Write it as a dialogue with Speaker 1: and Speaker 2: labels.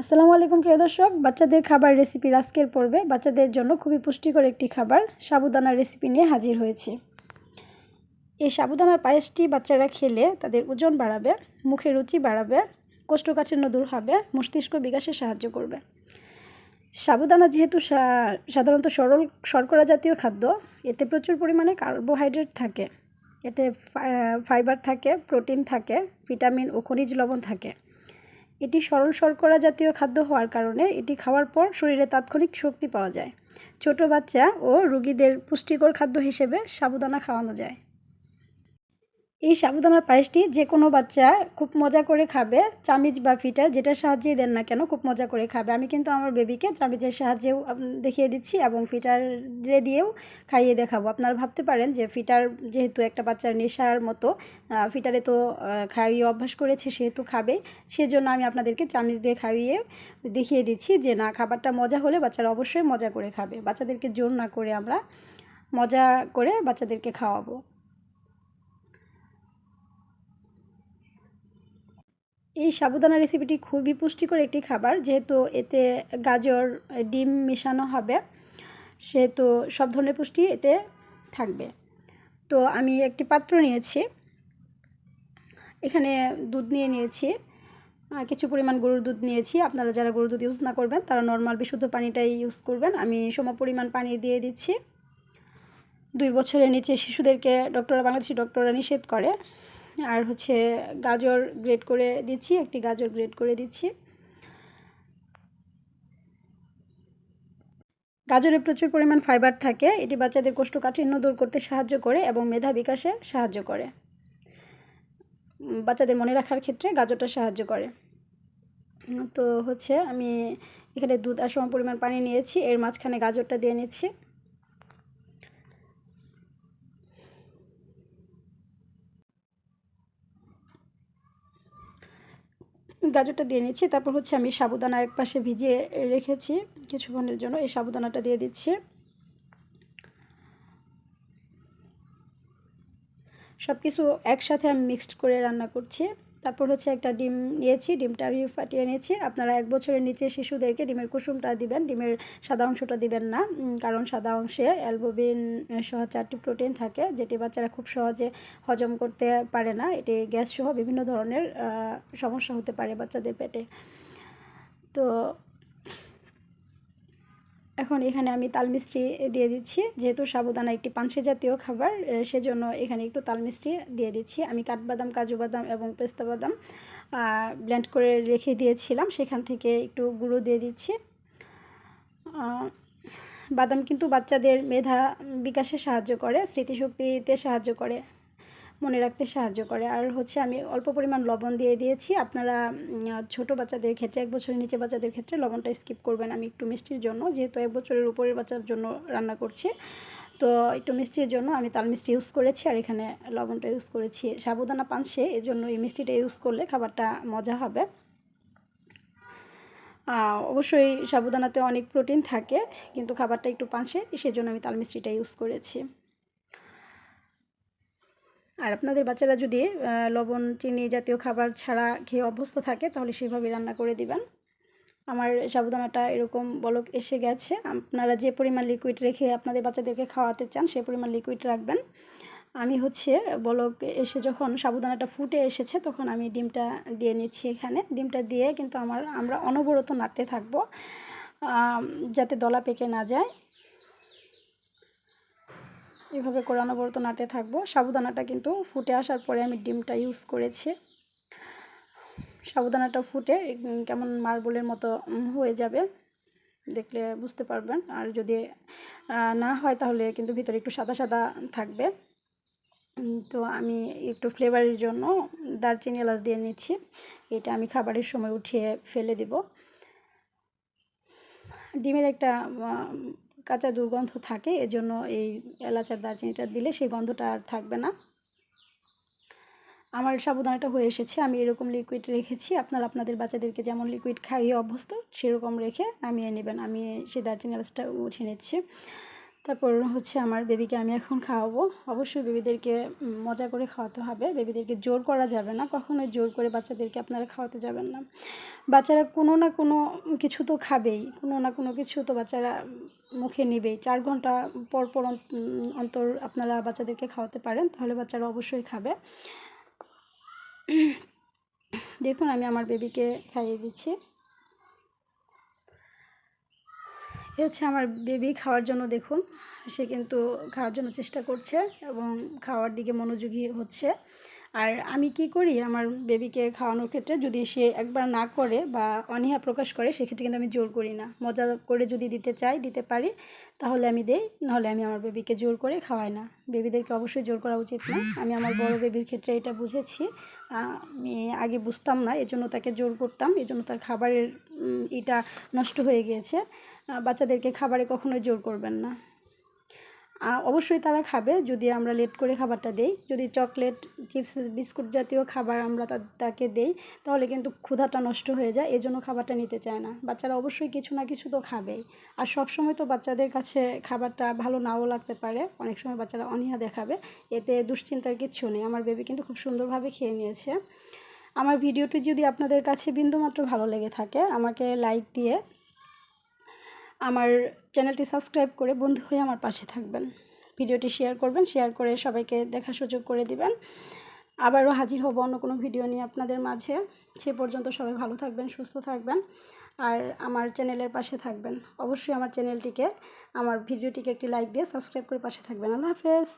Speaker 1: আসসালামু আলাইকুম, প্রিয় দর্শক। বাচ্চাদের খাবার রেসিপির আজকের পর্বে বাচ্চাদের জন্য খুবই পুষ্টিকর একটি খাবার, সাবুদানার রেসিপি নিয়ে হাজির হয়েছে। এই সাবুদানার পায়েসটি বাচ্চারা খেলে তাদের ওজন বাড়াবে, মুখে রুচি বাড়াবে, কোষ্ঠকাঠিন্য দূর হবে, মস্তিষ্ক বিকাশে সাহায্য করবে। সাবুদানা যেহেতু সাধারণত সরল শর্করা জাতীয় খাদ্য, এতে প্রচুর পরিমাণে কার্বোহাইড্রেট থাকে। এতে ফাইবার থাকে প্রোটিন থাকে ভিটামিন ও খনিজ লবণ থাকে। এটি সরল শর্করা জাতীয় খাদ্য হওয়ার কারণে এটি খাওয়ার পর শরীরে তাৎক্ষণিক শক্তি পাওয়া যায়। ছোট বাচ্চা ও রুগীদের পুষ্টিকর খাদ্য হিসেবে সাবুদানা খাওয়ানো যায়। এই সাবুদানার পায়েসটি যে কোনো বাচ্চা খুব মজা করে খাবে, চামিচ বা ফিটার যেটার সাহায্যেই দেন না কেন খুব মজা করে খাবে। আমি কিন্তু আমার বেবিকে চামিচের সাহায্যেও দেখিয়ে দিচ্ছি এবং ফিটারে দিয়েও খাইয়ে দেখাবো। আপনারা ভাবতে পারেন যে ফিটার যেহেতু একটা বাচ্চার নেশার মতো ফিটারে তো খাইয়ে অভ্যাস করেছে সেহেতু খাবে। সেজন্য আমি আপনাদেরকে চামিচ দিয়ে খাইয়ে দেখিয়ে দিচ্ছি যে না, খাবারটা মজা হলে বাচ্চারা অবশ্যই মজা করে খাবে। বাচ্চাদেরকে জোর না করে আমরা মজা করে বাচ্চাদেরকে খাওয়াবো। এই সাবুদানা রেসিপিটি খুবই পুষ্টিকর একটি খাবার, যেহেতু এতে গাজর, ডিম মেশানো হবে, সেহেতু সব ধরনের পুষ্টি এতে থাকবে। তো আমি একটি পাত্র নিয়েছি, এখানে দুধ নিয়ে নিয়েছি কিছু পরিমাণ গরুর দুধ নিয়েছি, আপনারা যারা গরুর দুধ ইউজ না করবেন, তারা নর্মাল বিশুদ্ধ পানিটাই ইউজ করবেন। আমি সম পরিমাণ পানি দিয়ে দিচ্ছি। দুই বছরের নিচে শিশুদেরকে ডক্টররা বাংলাদেশি ডক্টররা নিষেধ করে। আর হচ্ছে গাজর গ্রেড করে দিচ্ছি, একটি গাজর গ্রেড করে দিচ্ছি। গাজরে প্রচুর পরিমাণ ফাইবার থাকে, এটি বাচ্চাদের কোষ্ঠকাঠিন্য দূর করতে সাহায্য করে এবং মেধা বিকাশে সাহায্য করে। বাচ্চাদের মনে রাখার ক্ষেত্রে গাজরটা সাহায্য করে। তো হচ্ছে আমি এখানে দুধ আর সম পরিমাণ পানি নিয়েছি, এর মাঝখানে গাজরটা দিয়ে নিচ্ছি। গাজরটা দিয়ে নিচ্ছি। তারপর হচ্ছে আমি সাবুদানা এক পাশে ভিজিয়ে রেখেছি কিছুক্ষণের জন্য। এই সাবুদানাটা দিয়ে দিচ্ছি। সব কিছু একসাথে আমি মিক্সড করে রান্না করছি। তারপর হচ্ছে একটা ডিম নিয়েছি, ডিমটা আমি ফাটিয়ে নিয়েছি। আপনারা এক বছরের নিচে শিশুদেরকে ডিমের কুসুমটা দিবেন, ডিমের সাদা অংশটা দিবেন না কারণ সাদা অংশে অ্যালবোবিন সহ চারটি প্রোটিন থাকে, যেটি বাচ্চারা খুব সহজে হজম করতে পারে না। এটি গ্যাস সহ বিভিন্ন ধরনের সমস্যা হতে পারে বাচ্চাদের পেটে। তো এখন এখানে আমি তাল মিষ্টি দিয়ে দিচ্ছি। যেহেতু সাবুদানা একটি পানসে জাতীয় খাবার সেজন্য এখানে একটু তাল মিষ্টি দিয়ে দিচ্ছি। আমি কাঠবাদাম, কাজু বাদাম এবং পেস্তা বাদাম ব্লেন্ড করে রেখে দিয়েছিলাম। সেখান থেকে একটু গুঁড়ো দিয়ে দিচ্ছি। বাদাম কিন্তু বাচ্চাদের মেধা বিকাশে সাহায্য করে, স্মৃতিশক্তিতে সাহায্য করে। মনে রাখতে সাহায্য করে। আর হচ্ছে আমি অল্প পরিমাণ লবণ দিয়ে দিয়েছি। আপনারা ছোট বাচ্চাদের ক্ষেত্রে, এক বছরের নিচে বাচ্চাদের ক্ষেত্রে লবণটা স্কিপ করবেন আমি একটু মিষ্টির জন্য। যেহেতু এক বছরের উপরের বাচ্চার জন্য রান্না করছি, তো একটু মিষ্টির জন্য আমি তাল মিষ্টি ইউজ করেছি আর এখানে লবণটা ইউজ করেছি। সাবুদানা পানসে এই জন্য এই মিষ্টিটা ইউজ করলে খাবারটা মজা হবে। অবশ্যই সাবুদানাতে অনেক প্রোটিন থাকে, কিন্তু খাবারটা একটু পানসে, সেজন্য আমি তাল মিষ্টিটা ইউজ করেছি। আর আপনাদের বাচ্চারা যদি লবণ, চিনি জাতীয় খাবার ছাড়া খেয়ে অভ্যস্ত থাকে, তাহলে সেভাবে রান্না করে দিবেন। আমার সাবুদানাটা এরকম বলক এসে গেছে। আপনারা যে পরিমাণ লিকুইড রেখে আপনাদের বাচ্চাদেরকে খাওয়াতে চান সেই পরিমাণ লিকুইড রাখবেন। আমি হচ্ছে বলক এসে যখন সাবুদানাটা ফুটে এসেছে, তখন আমি ডিমটা দিয়ে নিচ্ছি এখানে। ডিমটা দিয়ে কিন্তু আমার, আমরা অনবরত নাড়তে থাকব যাতে দলা পেকে না যায়। এভাবে করে অনবরত নাড়তে থাকব। সাবুদানাটা কিন্তু ফুটে আসার পরে আমি ডিমটা ইউজ করেছি। সাবুদানাটা ফুটে কেমন মার্বলের মতো হয়ে যাবে, দেখলে বুঝতে পারবেন। আর যদি না হয় তাহলে কিন্তু ভিতরে একটু সাদা সাদা থাকবে। তো আমি একটু ফ্লেভারের জন্য দারচিনি এলাচ দিয়ে নিচ্ছি। এটা আমি খাবারের সময় উঠিয়ে ফেলে দিব। ডিমের একটা কাঁচা দুর্গন্ধ থাকে, এজন্য এই এলাচার দারচিনিটা দিলে সেই গন্ধটা আর থাকবে না। আমার সাবধানটা হয়ে এসেছে, আমি এরকম লিকুইড রেখেছি, আপনারা আপনাদের বাচ্চাদেরকে যেমন লিকুইড খাইয়ে অভ্যস্ত, সেরকম রেখে নামিয়ে নেবেন। আমি সেই দারচিনি এলাচটা উঠে নিচ্ছি। তারপর হচ্ছে আমার বেবিকে আমি এখন খাওয়াবো। অবশ্যই বেবিদেরকে মজা করে খাওয়াতে হবে। বেবিদেরকে জোর করা যাবে না। কখনোই জোর করে বাচ্চাদেরকে আপনারা খাওয়াতে যাবেন না। বাচ্চারা কোনো না কোনো কিছু তো খাবেই। কোনো না কোনো কিছু তো বাচ্চারা মুখে নেবেই। চার ঘণ্টা পর পর অন্তর আপনারা বাচ্চাদেরকে খাওয়াতে পারেন, তাহলে বাচ্চারা অবশ্যই খাবে। দেখুন, আমি আমার বেবিকে খাইয়ে দিচ্ছি। এ হচ্ছে আমার বেবি খাওয়ার জন্য দেখুন। সে কিন্তু খাওয়ার জন্য চেষ্টা করছে এবং খাওয়ার দিকে মনোযোগী হচ্ছে। আর আমি কি করি? আমার বেবিকে খাওয়ানোর ক্ষেত্রে যদি সে একবার না করে বা অনীহা প্রকাশ করে, সেক্ষেত্রে কিন্তু আমি জোর করি না। মজা করে যদি দিতে চাই, দিতে পারি, তাহলে আমি দেই। নাহলে আমি আমার বেবিকে জোর করে খাওয়াই না। বেবিদেরকে অবশ্যই জোর করা উচিত না। আমি আমার বড় বেবির ক্ষেত্রে এটা বুঝেছি। আমি আগে বুঝতাম না, এজন্য তাকে জোর করতাম। এজন্য তার খাবারের এটা নষ্ট হয়ে গিয়েছে। বাচ্চাদেরকে খাবারে কখনোই জোর করবেন না। অবশ্যই তারা খাবে। যদি আমরা লেট করে খাবারটা দেই, যদি চকলেট চিপস বিস্কুট জাতীয় খাবার আমরা তাকে দেই, তাহলে কিন্তু ক্ষুধাটা নষ্ট হয়ে যায়, এজন্য খাবারটা নিতে চায় না। বাচ্চারা অবশ্যই কিছু না কিছু তো খাবেই। আর সব সময় তো বাচ্চাদের কাছে খাবারটা ভালো নাও লাগতে পারে। অনেক সময় বাচ্চারা অনীহা দেখাবে। এতে দুশ্চিন্তার কিছু নেই। আমার বেবি কিন্তু খুব সুন্দরভাবে খেয়ে নিয়েছে। আমার ভিডিওটি যদি আপনাদের কাছে বিন্দুমাত্র ভালো লেগে থাকে, আমাকে লাইক দিয়ে আমার চ্যানেলটি সাবস্ক্রাইব করে বন্ধু হয়ে আমার পাশে থাকবেন। ভিডিওটি শেয়ার করবেন, শেয়ার করে সবাইকে দেখা সুযোগ করে দিবেন। আবারও হাজির হব অন্য কোনো ভিডিও নিয়ে আপনাদের মাঝে। সে পর্যন্ত সবাই ভালো থাকবেন, সুস্থ থাকবেন আর আমার চ্যানেলের পাশে থাকবেন। অবশ্যই আমার চ্যানেলটিকে, আমার ভিডিওটিকে একটি লাইক দিয়ে সাবস্ক্রাইব করে পাশে থাকবেন। আল্লাহ হাফেজ।